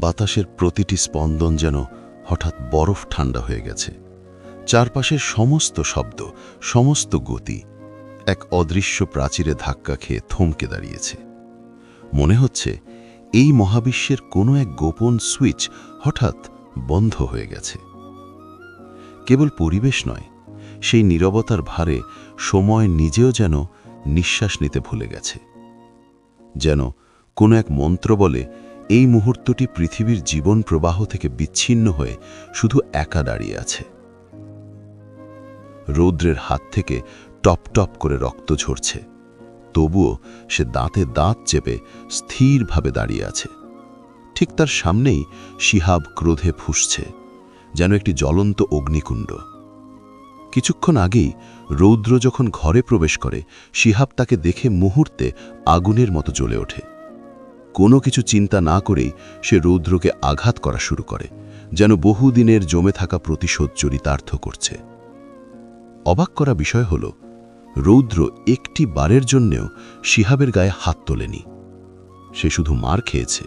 বাতাসের প্রতিটি স্পন্দন যেন হঠাৎ বরফ ঠান্ডা হয়ে গেছে। চারপাশের সমস্ত শব্দ, সমস্ত গতি এক অদৃশ্য প্রাচীরে ধাক্কা খেয়ে থমকে দাঁড়িয়েছে। মনে হচ্ছে এই মহাবিশ্বের কোনো এক গোপন সুইচ হঠাৎ বন্ধ হয়ে গেছে। কেবল পরিবেশ নয়, সেই নীরবতার ভারে সময় নিজেও যেন নিঃশ্বাস নিতে ভুলে গেছে। যেন কোনো এক মন্ত্র বলে এই মুহূর্তটি পৃথিবীর জীবন প্রবাহ থেকে বিচ্ছিন্ন হয়ে শুধু একা দাঁড়িয়ে আছে। রৌদ্রের হাত থেকে টপ টপ করে রক্ত ঝরছে। তবুও সে দাঁতে দাঁত চেপে স্থিরভাবে দাঁড়িয়ে আছে। ঠিক তার সামনেই শিহাব ক্রোধে ফুসছে, যেন একটি জ্বলন্ত অগ্নিকুণ্ড। কিছুক্ষণ আগেই রৌদ্র যখন ঘরে প্রবেশ করে, শিহাব তাকে দেখে মুহূর্তে আগুনের মতো জ্বলে ওঠে। কোনো কিছু চিন্তা না করেই সে রৌদ্রকে আঘাত করা শুরু করে, যেন বহুদিনের জমে থাকা প্রতিশোধ চরিতার্থ করছে। অবাক করা বিষয় হল, রৌদ্র একটি বারের জন্যেও শিহাবের গায়ে হাত তোলেনি। সে শুধু মার খেয়েছে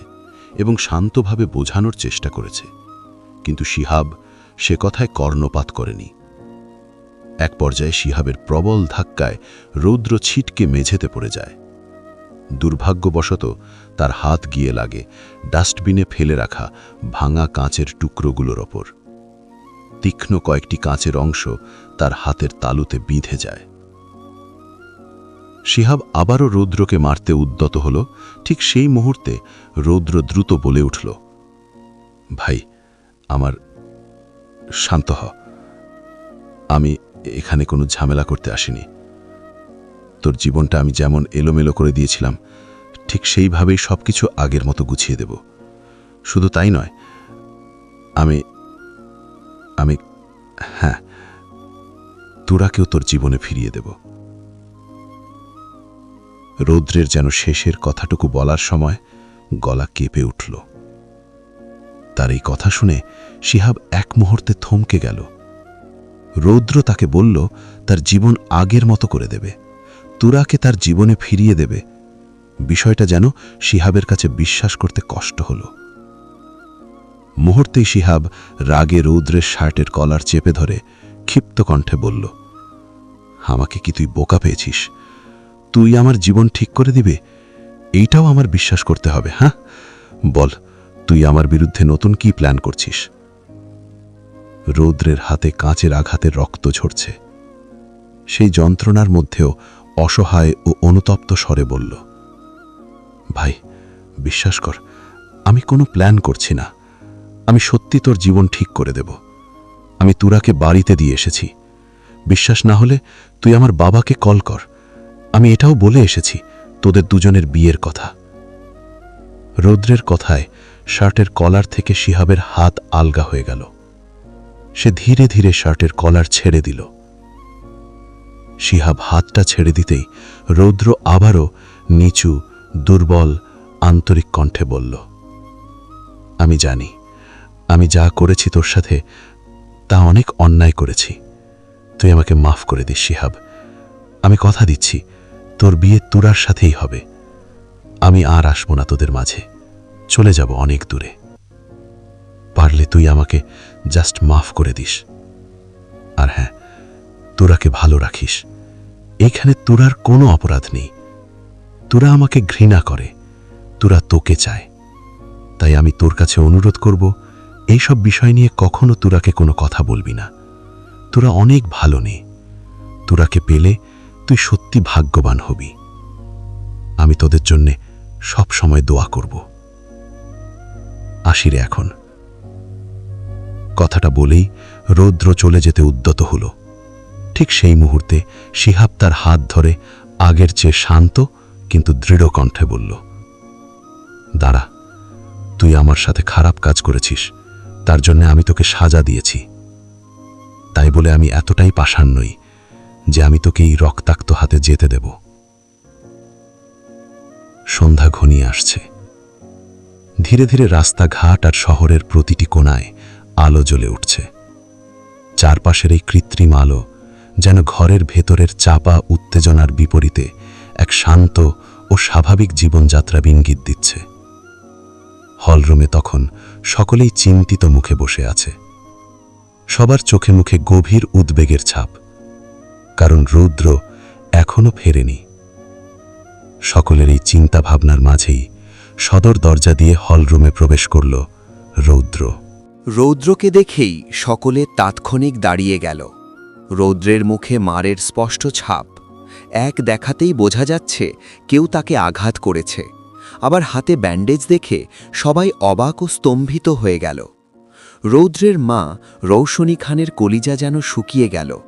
এবং শান্তভাবে বোঝানোর চেষ্টা করেছে, কিন্তু শিহাব সে কথায় কর্ণপাত করেনি। এক পর্যায়ে শিহাবের প্রবল ধাক্কায় রৌদ্র ছিটকে মেঝেতে পড়ে যায়। দুর্ভাগ্যবশত তার হাত গিয়ে লাগে, ডাস্টবিনে ফেলে রাখা ভাঙা কাঁচের টুকরোগুলোর ওপর। তীক্ষ্ণ কয়েকটি কাঁচের অংশ তার হাতের তালুতে বিঁধে যায়। শিহাব আবারও রৌদ্রকে মারতে উদ্যত হল, ঠিক সেই মুহূর্তে রৌদ্র দ্রুত বলে উঠল, ভাই, আমার শান্ত হ। আমি এখানে কোনো ঝামেলা করতে আসিনি। তোর জীবনটা আমি যেমন এলোমেলো করে দিয়েছিলাম ঠিক সেইভাবেই সব কিছু আগের মতো গুছিয়ে দেব। শুধু তাই নয়, আমি আমি হ্যাঁ তোরাকেও তোর জীবনে ফিরিয়ে দেব। রৌদ্রের যেন শেষের কথাটুকু বলার সময় গলা কেঁপে উঠল। তার এই কথা শুনে শিহাব এক মুহূর্তে থমকে গেল। রৌদ্র তাকে বলল, তার জীবন আগের মতো করে দেবে। তুরাকে তার জীবনে ফিরিয়ে দেবে। বিষয়টা যেন শিহাবের কাছে বিশ্বাস করতে কষ্ট হল। মুহূর্তেই শিহাব রাগে রৌদ্রের শার্টের কলার চেপে ধরে ক্ষিপ্ত কণ্ঠে বলল, আমাকে কি তুই বোকা পেয়েছিস? তুই আমার জীবন ঠিক করে দিবে? এইটাও আমার বিশ্বাস করতে হবে হ্যাঁ? বল, তুই আমার বিরুদ্ধে নতুন কি প্ল্যান করছিস? রৌদ্রের হাতে কাঁচের আঘাতে রক্ত ঝরছে। সেই যন্ত্রণার মধ্যেও অসহায় ও অনুতপ্ত স্বরে বলল ভাই, বিশ্বাস কর, আমি কোনো প্ল্যান করছি না। আমি সত্যি তোর জীবন ঠিক করে দেব। আমি তুরাকে বাড়িতে দিয়ে এসেছি। বিশ্বাস না হলে তুই আমার বাবাকে কল কর। আমি এটাও বলে এসেছি, তোদের দুজনের বিয়ের কথা। রৌদ্রের কথায় শার্টের কলার থেকে শিহাবের হাত আলগা হয়ে গেল। সে ধীরে ধীরে শার্টের কলার ছেড়ে দিল। শিহাব হাতটা ছেড়ে দিতেই রৌদ্র আবারও নিচু দুর্বল আন্তরিক কণ্ঠে বলল, আমি জানি, আমি যা করেছি তোর সাথে, তা অনেক অন্যায় করেছি। তুই আমাকে মাফ করে দিস, শিহাব। আমি কথা দিচ্ছি, তোর বিয়ে তুরার সাথেই হবে। আমি আর আসব না তোদের মাঝে, চলে যাব অনেক দূরে। পারলে তুই আমাকে জাস্ট মাফ করে দিস। আর হ্যাঁ তোরাকে ভালো রাখিস। এখানে তোরার কোনো অপরাধ নেই। তোরা আমাকে ঘৃণা করে, তোরা তোকে চায়। তাই আমি তোর কাছে অনুরোধ করব, এইসব বিষয় নিয়ে কখনো তোরাকে কোনো কথা বলবি না। তোরা অনেক ভালো নে। তোরাকে পেলে তুই সত্যি ভাগ্যবান হবি। আমি তোদের জন্যে সব সময় দোয়া করব। আসিরে এখন। কথাটা বলেই রৌদ্র চলে যেতে উদ্যত হল। ঠিক সেই মুহূর্তে শিহাব তার হাত ধরে আগের চেয়ে শান্ত কিন্তু দৃঢ় কণ্ঠে বলল, দাঁড়া, তুই আমার সাথে খারাপ কাজ করেছিস, তার জন্য আমি তোকে সাজা দিয়েছি। তাই বলে আমি এতটাই পাষাণ নই যে আমি তোকে এই রক্তাক্ত হাতে যেতে দেব। সন্ধ্যা ঘনিয়ে আসছে। ধীরে ধীরে রাস্তাঘাট আর শহরের প্রতিটি কোণায় আলো জ্বলে উঠছে। চারপাশের এই কৃত্রিম আলো যেন ঘরের ভেতরের চাপা উত্তেজনার বিপরীতে এক শান্ত ও স্বাভাবিক জীবনযাত্রা ইঙ্গিত দিচ্ছে। হলরুমে তখন সকলেই চিন্তিত মুখে বসে আছে। সবার চোখে মুখে গভীর উদ্বেগের ছাপ। কারণ রৌদ্র এখনও ফেরেনি। সকলের এই চিন্তা ভাবনার মাঝেই সদর দরজা দিয়ে হলরুমে প্রবেশ করল রৌদ্র। রৌদ্রকে দেখেই সকলে তাৎক্ষণিক দাঁড়িয়ে গেল। রৌদ্রের মুখে মারের স্পষ্ট ছাপ এক দেখাতেই বোঝা যাচ্ছে কেউ তাকে আঘাত করেছে। আবার হাতে ব্যান্ডেজ দেখে সবাই অবাক ও স্তম্ভিত হয়ে গেল। রৌদ্রের মা রৌশনী খানের কলিজা যেন শুকিয়ে গেল।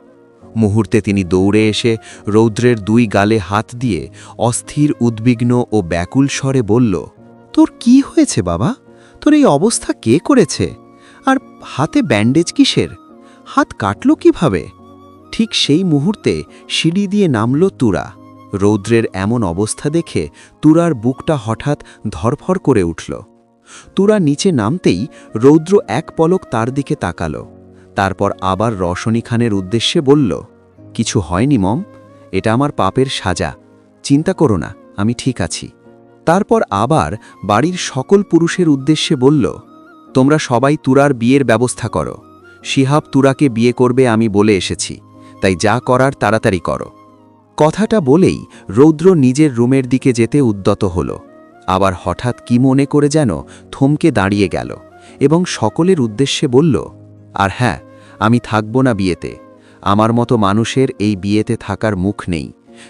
মুহূর্তে তিনি দৌড়ে এসে রৌদ্রের দুই গালে হাত দিয়ে অস্থির, উদ্বিগ্ন ও ব্যাকুল স্বরে বলল, তোর কি হয়েছে বাবা? তোর এই অবস্থা কে করেছে? আর হাতে ব্যান্ডেজ কিসের? হাত কাটল কীভাবে? ঠিক সেই মুহূর্তে সিঁড়ি দিয়ে নামল তুরা। রৌদ্রের এমন অবস্থা দেখে তুরার বুকটা হঠাৎ ধরফর করে উঠল। তুরা নিচে নামতেই রৌদ্র এক পলক তার দিকে তাকাল। তারপর আবার রশনী খানের উদ্দেশ্যে বলল, কিছু হয়নি, মম। এটা আমার পাপের সাজা। চিন্তা করো না, আমি ঠিক আছি। তারপর আবার বাড়ির সকল পুরুষের উদ্দেশ্যে বলল, তোমরা সবাই তুরার বিয়ের ব্যবস্থা করো। শিহাব তুরাকে বিয়ে করবে আমি বলে এসেছি। তাই যা করার তাড়াতাড়ি করো। কথাটা বলেই রৌদ্র নিজের রুমের দিকে যেতে উদ্যত হল। আবার হঠাৎ কি মনে করে যেন থমকে দাঁড়িয়ে গেল এবং সকলের উদ্দেশ্যে বলল, আর হ্যাঁ আমি থাকব না বিয়েতে। আমার মতো মানুষের এই বিয়েতে থাকার মুখ নেই।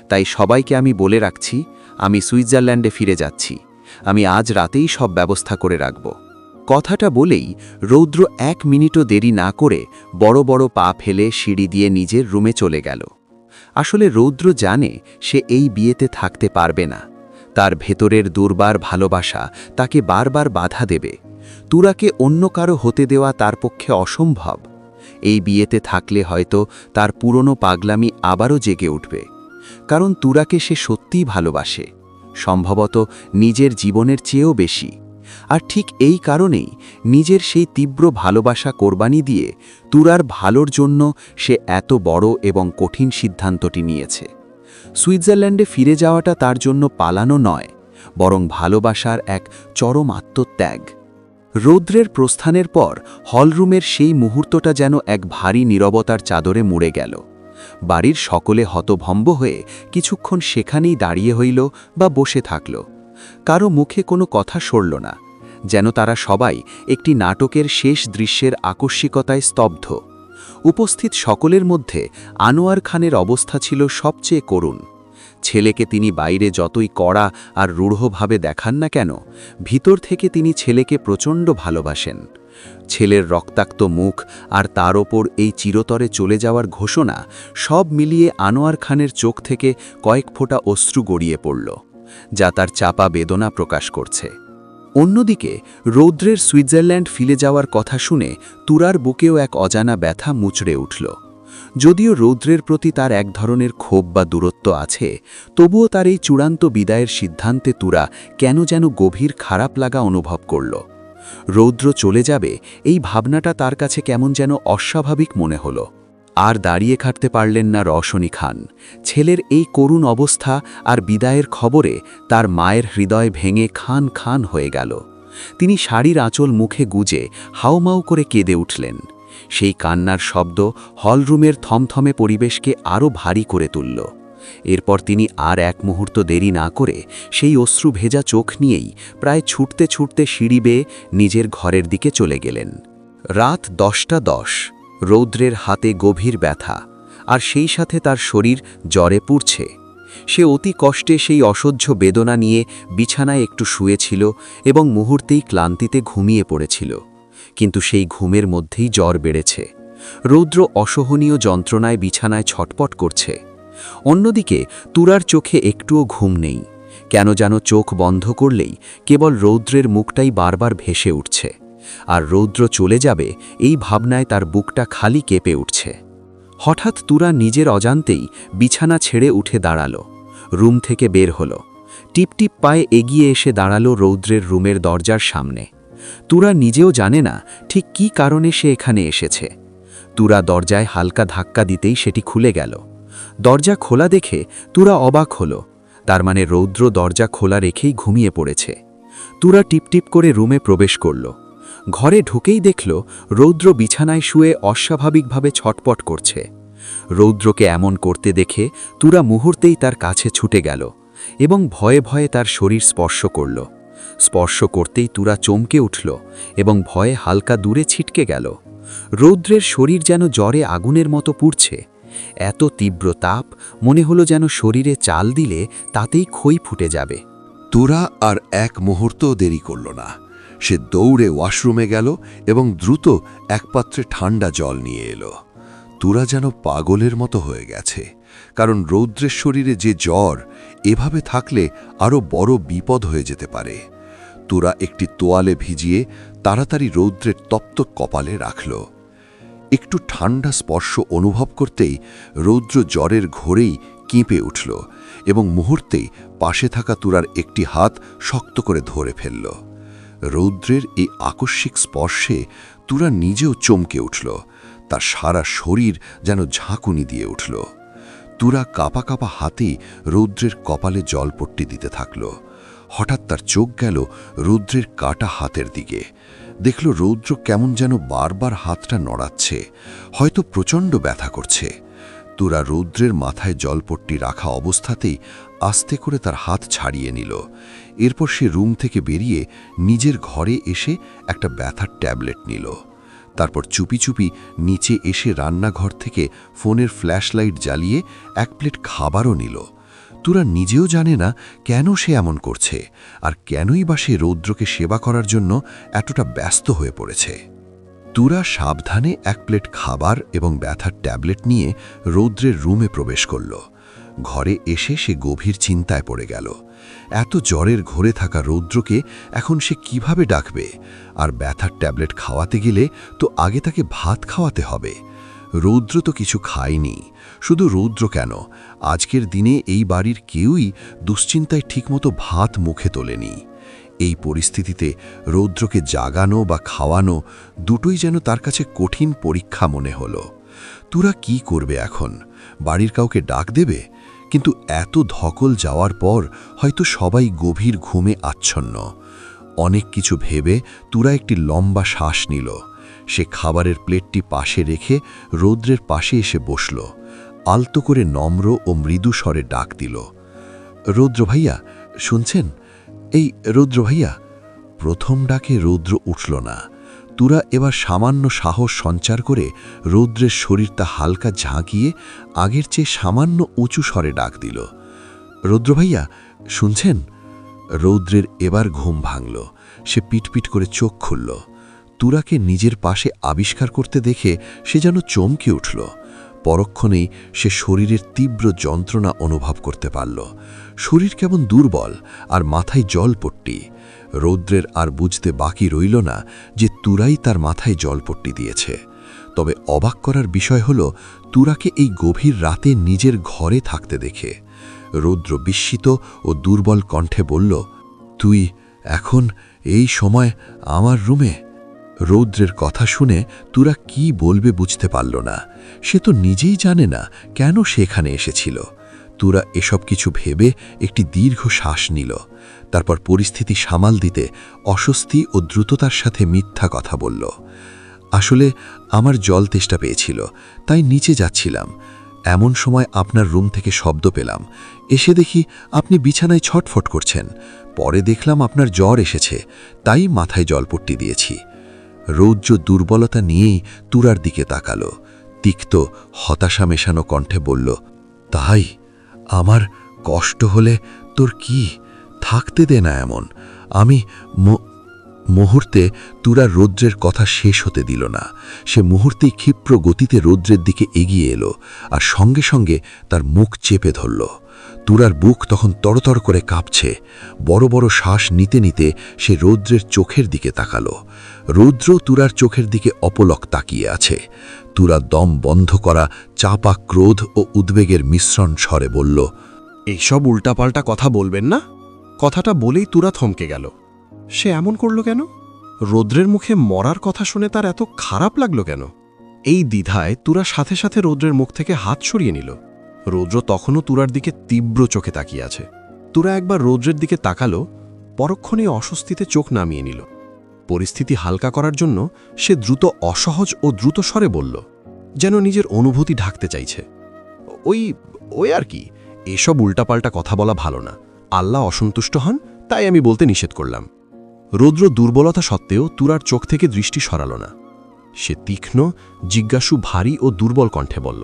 তাই সবাইকে আমি বলে রাখছি, আমি সুইজারল্যান্ডে ফিরে যাচ্ছি। আমি আজ রাতেই সব ব্যবস্থা করে রাখব। কথাটা বলেই রৌদ্র এক মিনিটও দেরি না করে বড় বড় পা ফেলে সিঁড়ি দিয়ে নিজের রুমে চলে গেল। আসলে রৌদ্র জানে সে এই বিয়েতে থাকতে পারবে না। তার ভেতরের দুর্বার ভালোবাসা তাকে বারবার বাধা দেবে। তুরাকে অন্য কারও হতে দেওয়া তার পক্ষে অসম্ভব। এই বিয়েতে থাকলে হয়তো তার পুরনো পাগলামি আবারও জেগে উঠবে। কারণ তুরাকে সে সত্যিই ভালোবাসে। সম্ভবত নিজের জীবনের চেয়েও বেশি। আর ঠিক এই কারণেই নিজের সেই তীব্র ভালোবাসা কোরবানি দিয়ে তুরার ভালোর জন্য সে এত বড় এবং কঠিন সিদ্ধান্তটি নিয়েছে। সুইজারল্যান্ডে ফিরে যাওয়াটা তার জন্য পালানো নয়, বরং ভালোবাসার এক চরম আত্মত্যাগ। রৌদ্রের প্রস্থানের পর হলরুমের সেই মুহূর্তটা যেন এক ভারী নীরবতার চাদরে মুড়ে গেল। বাড়ির সকলে হতভম্ব হয়ে কিছুক্ষণ সেখানেই দাঁড়িয়ে হইল বা বসে থাকল। কারও মুখে কোনো কথা সরল না, যেন তারা সবাই একটি নাটকের শেষ দৃশ্যের আকস্মিকতায় স্তব্ধ। উপস্থিত সকলের মধ্যে আনোয়ার খানের অবস্থা ছিল সবচেয়ে করুণ। ছেলেকে তিনি বাইরে যতই কড়া আর রূঢ়ভাবে দেখান না কেন, ভিতর থেকে তিনি ছেলেকে প্রচণ্ড ভালোবাসেন। ছেলের রক্তাক্ত মুখ আর তার ওপর এই চিরতরে চলে যাওয়ার ঘোষণা সব মিলিয়ে আনোয়ার খানের চোখ থেকে কয়েক ফোঁটা অশ্রু গড়িয়ে পড়ল। যা তার চাপা বেদনা প্রকাশ করছে। অন্যদিকে, রৌদ্রের সুইজারল্যান্ড ফিরে যাওয়ার কথা শুনে তুরার বুকেও এক অজানা ব্যথা মুচড়ে উঠল। যদিও রৌদ্রের প্রতি তার এক ধরনের ক্ষোভ বা দূরত্ব আছে, তবুও তার এই চূড়ান্ত বিদায়ের সিদ্ধান্তে তুরা কেন যেন গভীর খারাপ লাগা অনুভব করল। রৌদ্র চলে যাবে, এই ভাবনাটা তার কাছে কেমন যেন অস্বাভাবিক মনে হলো। আর দাঁড়িয়ে খাটতে পারলেন না রশনী খান। ছেলের এই করুণ অবস্থা আর বিদায়ের খবরে তার মায়ের হৃদয় ভেঙে খান খান হয়ে গেল। তিনি শাড়ির আঁচল মুখে গুজে হাউমাউ করে কেঁদে উঠলেন। সেই কান্নার শব্দ হলরুমের থমথমে পরিবেশকে আরও ভারী করে তুলল। এরপর তিনি আর এক মুহূর্ত দেরি না করে সেই অশ্রু ভেজা চোখ নিয়েই প্রায় ছুটতে ছুটতে সিঁড়ি বেয়ে নিজের ঘরের দিকে চলে গেলেন। রাত দশটা দশ। রৌদ্রের হাতে গভীর ব্যথা, আর সেই সাথে তার শরীর জ্বরে পুড়ছে। সে অতি কষ্টে সেই অসহ্য বেদনা নিয়ে বিছানায় একটু শুয়েছিল এবং মুহূর্তেই ক্লান্তিতে ঘুমিয়ে পড়েছিল। কিন্তু সেই ঘুমের মধ্যেই জ্বর বেড়েছে। রৌদ্র অসহনীয় যন্ত্রণায় বিছানায় ছটপট করছে। অন্যদিকে তুরার চোখে একটুও ঘুম নেই। কেন যেন চোখ বন্ধ করলেই কেবল রৌদ্রের মুখটাই বারবার ভেসে উঠছে। আর রৌদ্র চলে যাবে, এই ভাবনায় তার বুকটা খালি কেঁপে উঠছে। হঠাৎ তুরা নিজের অজান্তেই বিছানা ছেড়ে উঠে দাঁড়াল, রুম থেকে বের হলো। টিপটিপ পায়ে এগিয়ে এসে দাঁড়াল রৌদ্রের রুমের দরজার সামনে। তুরা নিজেও জানে না ঠিক কি কারণে সে এখানে এসেছে। তুরা দরজায় হালকা ধাক্কা দিতেই সেটি খুলে গেল। দরজা খোলা দেখে তুরা অবাক হল, তার মানে রৌদ্র দরজা খোলা রেখেই ঘুমিয়ে পড়েছে। তুরা টিপটিপ করে রুমে প্রবেশ করল। ঘরে ঢুকেই দেখল রৌদ্র বিছানায় শুয়ে অস্বাভাবিকভাবে ছটপট করছে। রৌদ্রকে এমন করতে দেখে তুরা মুহূর্তেই তার কাছে ছুটে গেল এবং ভয়ে ভয়ে তার শরীর স্পর্শ করল। স্পর্শ করতেই তুরা চমকে উঠল এবং ভয়ে হালকা দূরে ছিটকে গেল। রৌদ্রের শরীর যেন জ্বরে আগুনের মতো পুড়ছে। এত তীব্র তাপ মনে হলো যেন শরীরে চাল দিলে তাতেই খই ফুটে যাবে। তুরা আর এক মুহূর্তও দেরি করল না। সে দৌড়ে ওয়াশরুমে গেল এবং দ্রুত এক পাত্রে ঠান্ডা জল নিয়ে এলো। তুরা যেন পাগলের মতো হয়ে গেছে, কারণ রৌদ্রের শরীরে যে জ্বর, এভাবে থাকলে আরও বড় বিপদ হয়ে যেতে পারে। তুরা একটি তোয়ালে ভিজিয়ে তাড়াতাড়ি রৌদ্রের তপ্ত কপালে রাখল। একটু ঠান্ডা স্পর্শ অনুভব করতেই রৌদ্র জ্বরের ঘোরেই কেঁপে উঠল এবং মুহূর্তেই পাশে থাকা তুরার একটি হাত শক্ত করে ধরে ফেলল। রৌদ্রের এই আকস্মিক স্পর্শে তুরা নিজেও চমকে উঠল। তার সারা শরীর যেন ঝাঁকুনি দিয়ে উঠল। তুরা কাপা কাপা হাতেই রৌদ্রের কপালে জলপট্টি দিতে থাকল। হঠাৎ তার চোখ গেল রৌদ্রের কাটা হাতের দিকে। দেখল রৌদ্র কেমন যেন বারবার হাতটা নড়াচ্ছে, হয়তো প্রচণ্ড ব্যথা করছে। তুরা রৌদ্রের মাথায় জলপট্টি রাখা অবস্থাতেই আস্তে করে তার হাত ছাড়িয়ে নিল। এরপর সে রুম থেকে বেরিয়ে নিজের ঘরে এসে একটা ব্যথার ট্যাবলেট নিল। তারপর চুপি চুপি নিচে এসে রান্নাঘর থেকে ফোনের ফ্ল্যাশলাইট জ্বালিয়ে এক প্লেট খাবারও নিল। তুরা নিজেও জানে না কেন সে এমন করছে আর কেনই বা সে রৌদ্রকে সেবা করার জন্য এতটা ব্যস্ত হয়ে পড়েছে। তুরা সাবধানে এক প্লেট খাবার এবং ব্যথার ট্যাবলেট নিয়ে রৌদ্রের রুমে প্রবেশ করল। ঘরে এসে সে গভীর চিন্তায় পড়ে গেল। এত জ্বরের ঘরে থাকা রৌদ্রকে এখন সে কীভাবে ডাকবে? আর ব্যথার ট্যাবলেট খাওয়াতে গেলে তো আগে তাকে ভাত খাওয়াতে হবে। রৌদ্র তো কিছু খায়নি। শুধু রৌদ্র কেন? আজকের দিনে এই বাড়ির কেউই দুশ্চিন্তায় ঠিকমতো ভাত মুখে তোলেনি। এই পরিস্থিতিতে রৌদ্রকে জাগানো বা খাওয়ানো দুটোই যেন তার কাছে কঠিন পরীক্ষা মনে হলো। তুরা কি করবে এখন? বাড়ির কাউকে ডাক দেবে? কিন্তু এত ধকল যাওয়ার পর হয়তো সবাই গভীর ঘুমে আচ্ছন্ন। অনেক কিছু ভেবে তুরা একটি লম্বা শ্বাস নিল। সে খাবারের প্লেটটি পাশে রেখে রৌদ্রের পাশে এসে বসল। আলতো করে নম্র ও মৃদু স্বরে ডাক দিল। রৌদ্র ভাইয়া, শুনছেন? এই রৌদ্র ভাইয়া, প্রথম ডাকে রৌদ্র উঠল না। তুরা এবার সামান্য সাহস সঞ্চার করে রৌদ্রের শরীরটা হালকা ঝাঁকিয়ে আগের চেয়ে সামান্য উঁচু স্বরে ডাক দিল, রৌদ্র ভাইয়া, শুনছেন? রৌদ্রের এবার ঘুম ভাঙল, সে পিটপিট করে চোখ খুলল, তুরাকে নিজের পাশে আবিষ্কার করতে দেখে সে যেন চমকে উঠল, পরক্ষণেই সে শরীরের তীব্র যন্ত্রণা অনুভব করতে পারল, শরীর কেমন দুর্বল আর মাথায় জলপট্টি রৌদ্রের আর বুঝতে বাকি রইল না যে তুরাই তার মাথায় জলপট্টি দিয়েছে। তবে অবাক করার বিষয় হল, তুরাকে এই গভীর রাতে নিজের ঘরে থাকতে দেখে। রৌদ্র বিস্মিত ও দুর্বল কণ্ঠে বলল, তুই এখন এই সময় আমার রুমে? রৌদ্রের কথা শুনে তুরা কি বলবে বুঝতে পারল না। সে তো নিজেই জানে না কেন সেখানে এসেছিল। তুরা এসব কিছু ভেবে একটি দীর্ঘ শ্বাস নিল। তারপর পরিস্থিতি সামাল দিতে অস্বস্তি ও দ্রুততার সাথে মিথ্যা কথা বলল। আসলে আমার জল তেষ্টা পেয়েছিল, তাই নিচে যাচ্ছিলাম। এমন সময় আপনার রুম থেকে শব্দ পেলাম। এসে দেখি আপনি বিছানায় ছটফট করছেন। পরে দেখলাম আপনার জ্বর এসেছে, তাই মাথায় জলপট্টি দিয়েছি। রৌদ্র দুর্বলতা নিয়েই তুরার দিকে তাকালো। তিক্ত হতাশা মেশানো কণ্ঠে বলল, তাই? আমার কষ্ট হলে তোর কি? থাকতে দে না এমন। আমি মুহূর্তে তুরা রৌদ্রের কথা শেষ হতে দিল না। সে মুহূর্তেই ক্ষিপ্র গতিতে রৌদ্রের দিকে এগিয়ে এলো আর সঙ্গে সঙ্গে তার মুখ চেপে ধরল। তুরার বুক তখন তরতর করে কাঁপছে। বড় বড় শ্বাস নিতে নিতে সে রৌদ্রের চোখের দিকে তাকালো। রৌদ্র তুরার চোখের দিকে অপলক তাকিয়ে আছে। তুরা দম বন্ধ করা চাপা ক্রোধ ও উদ্বেগের মিশ্রণ স্বরে বলল, এইসব উল্টাপাল্টা কথা বলবেন না। কথাটা বলেই তুরা থমকে গেল। সে এমন করল কেন? রৌদ্রের মুখে মরার কথা শুনে তার এত খারাপ লাগল কেন? এই দ্বিধায় তুরা সাথে সাথে রৌদ্রের মুখ থেকে হাত সরিয়ে নিল। রৌদ্র তখনও তুরার দিকে তীব্র চোখে তাকিয়ে আছে। তুরা একবার রৌদ্রের দিকে তাকালো পরক্ষণে অস্বস্তিতে চোখ নামিয়ে নিল। পরিস্থিতি হালকা করার জন্য সে দ্রুত অসহজ ও দ্রুত স্বরে বলল, যেন নিজের অনুভূতি ঢাকতে চাইছে। ওই ওই আর কি, এসব উল্টাপাল্টা কথা বলা ভালো না। আল্লাহ অসন্তুষ্ট হন, তাই আমি বলতে নিষেধ করলাম। রৌদ্র দুর্বলতা সত্ত্বেও তুরার চোখ থেকে দৃষ্টি সরাল না। সে তীক্ষ্ণ, জিজ্ঞাসু ভারী ও দুর্বল কণ্ঠে বলল,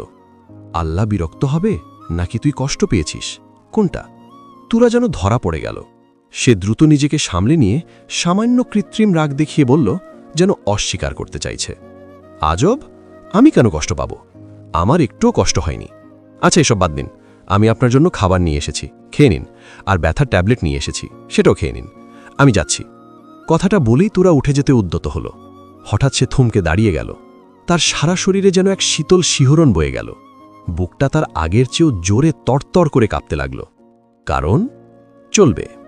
আল্লাহ বিরক্ত হবে? নাকি তুই কষ্ট পেয়েছিস? কোনটা? তুরা যেন ধরা পড়ে গেল। সে দ্রুত নিজেকে সামলে নিয়ে সামান্য কৃত্রিম রাগ দেখিয়ে বলল, যেন অস্বীকার করতে চাইছে। আজব, আমি কেন কষ্ট পাব? আমার একটুও কষ্ট হয়নি। আচ্ছা এসব বাদ দিন। আমি আপনার জন্য খাবার নিয়ে এসেছি। খেয়ে নিন। আর ব্যথার ট্যাবলেট নিয়ে এসেছি। সেটাও খেয়ে নিন। আমি যাচ্ছি। কথাটা বলেই তোরা উঠে যেতে উদ্যত হল। হঠাৎ সে থমকে দাঁড়িয়ে গেল। তার সারা শরীরে যেন এক শীতল শিহরণ বয়ে গেল। বুকটা তার আগের চেয়েও জোরে তরতর করে কাঁপতে লাগল। কারণ, চলবে।